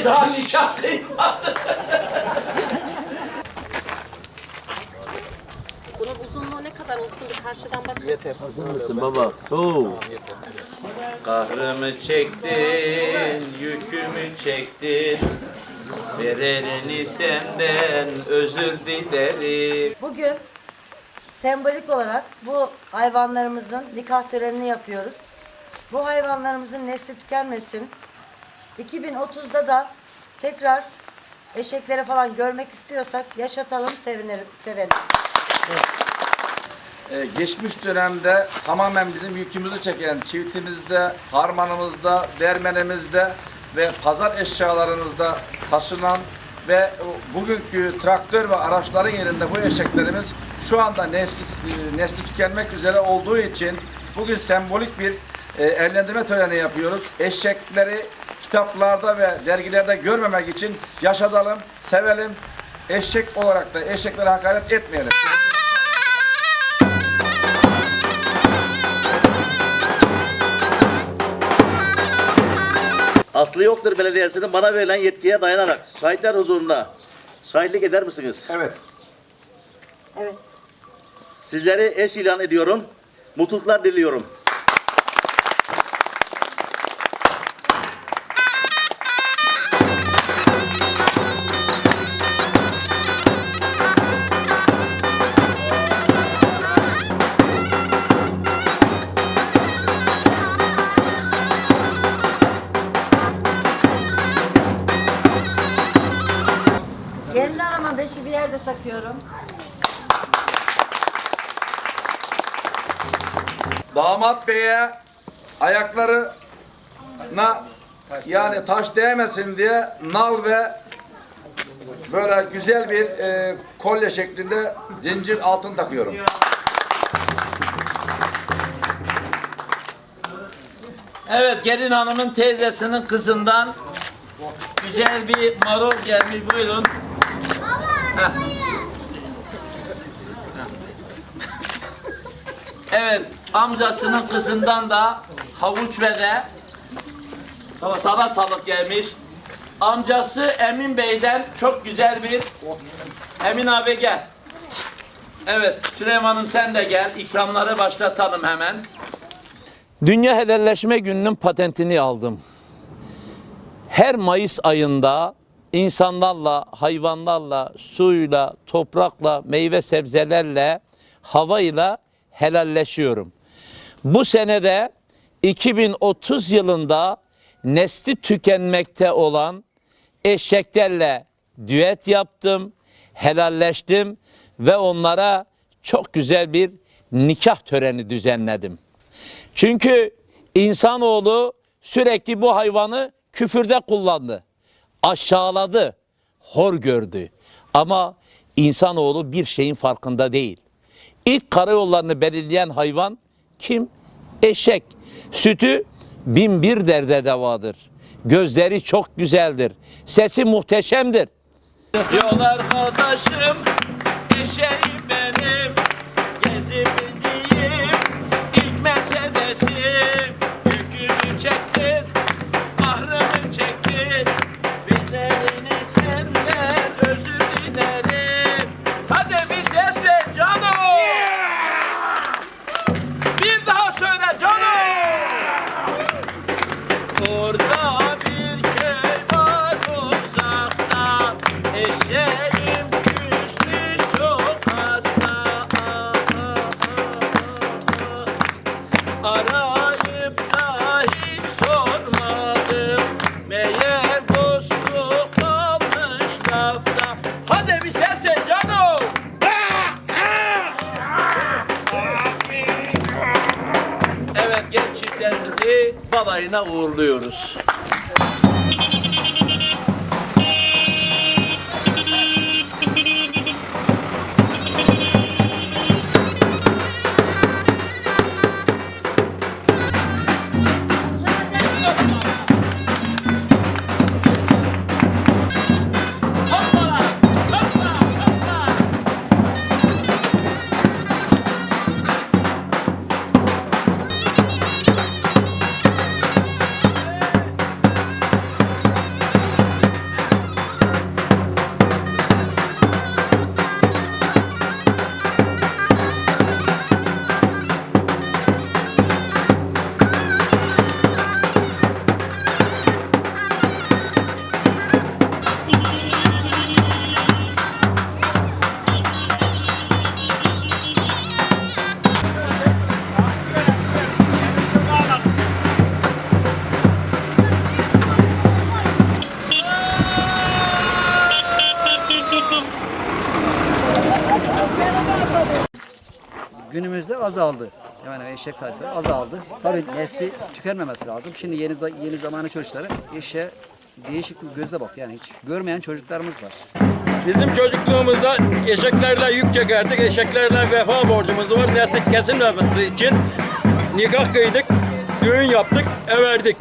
Yani daha nikah kıymadı. Bunun uzunluğu ne kadar olsun bir karşıdan bakın. Hazır mısın baba? Oo. Kahrımı çektin, yükümü çektin. Vererini senden özür dilerim. Bugün sembolik olarak bu hayvanlarımızın nikah törenini yapıyoruz. Bu hayvanlarımızın nesli tükenmesin. 2030'da da tekrar eşeklere falan görmek istiyorsak yaşatalım, sevinelim, sevelim. Ee, geçmiş dönemde tamamen bizim yükümüzü çeken çiftimizde, harmanımızda, dermenimizde ve pazar eşyalarımızda taşınan ve bugünkü traktör ve araçların yerinde bu eşeklerimiz şu anda nefsi, e, nesli tükenmek üzere olduğu için bugün sembolik bir e, evlendirme töreni yapıyoruz. Eşekleri kitaplarda ve dergilerde görmemek için yaşatalım, sevelim. Eşek olarak da eşeklere hakaret etmeyelim. Aslı yoktur belediyesinin bana verilen yetkiye dayanarak şahitler huzurunda şahitlik eder misiniz? Evet. Evet. Sizleri eş ilan ediyorum. Mutluluklar diliyorum. Bir yerde takıyorum. Damat beye ayaklarına yani taş değmesin diye nal ve böyle güzel bir e, kolye şeklinde zincir altın takıyorum. Evet gelin hanımın teyzesinin kızından güzel bir marul gelmiş buyurun. Evet amcasının kızından da havuç ve de salatalık gelmiş. Amcası Emin Bey'den çok güzel bir Emin abi gel. Evet Süleyman'ım sen de gel. İkramları başlatalım hemen. Dünya Helalleşme Günü'nün patentini aldım. Her Mayıs ayında insanlarla, hayvanlarla, suyla, toprakla, meyve sebzelerle, havayla helalleşiyorum. Bu senede 2030 yılında nesli tükenmekte olan eşeklerle düet yaptım, helalleştim ve onlara çok güzel bir nikah töreni düzenledim. Çünkü insanoğlu sürekli bu hayvanı küfürde kullandı. Aşağıladı, hor gördü. Ama insanoğlu bir şeyin farkında değil. İlk karayollarını belirleyen hayvan kim? Eşek. Sütü bin bir derde devadır. Gözleri çok güzeldir. Sesi muhteşemdir. Yol arkadaşım, eşeğim benim. Gezip balayına uğurluyoruz. Günümüzde azaldı. Yani eşek sayısı azaldı. Tabii nesli tükenmemesi lazım. Şimdi yeni yeni zamanı çocukları eşeğe değişik bir gözle bak. Yani hiç görmeyen çocuklarımız var. Bizim çocukluğumuzda eşeklerle yük çekerdik. Eşeklerle vefa borcumuz var. Nesli kesilmemesi için nikah kıydık, düğün yaptık, everdik.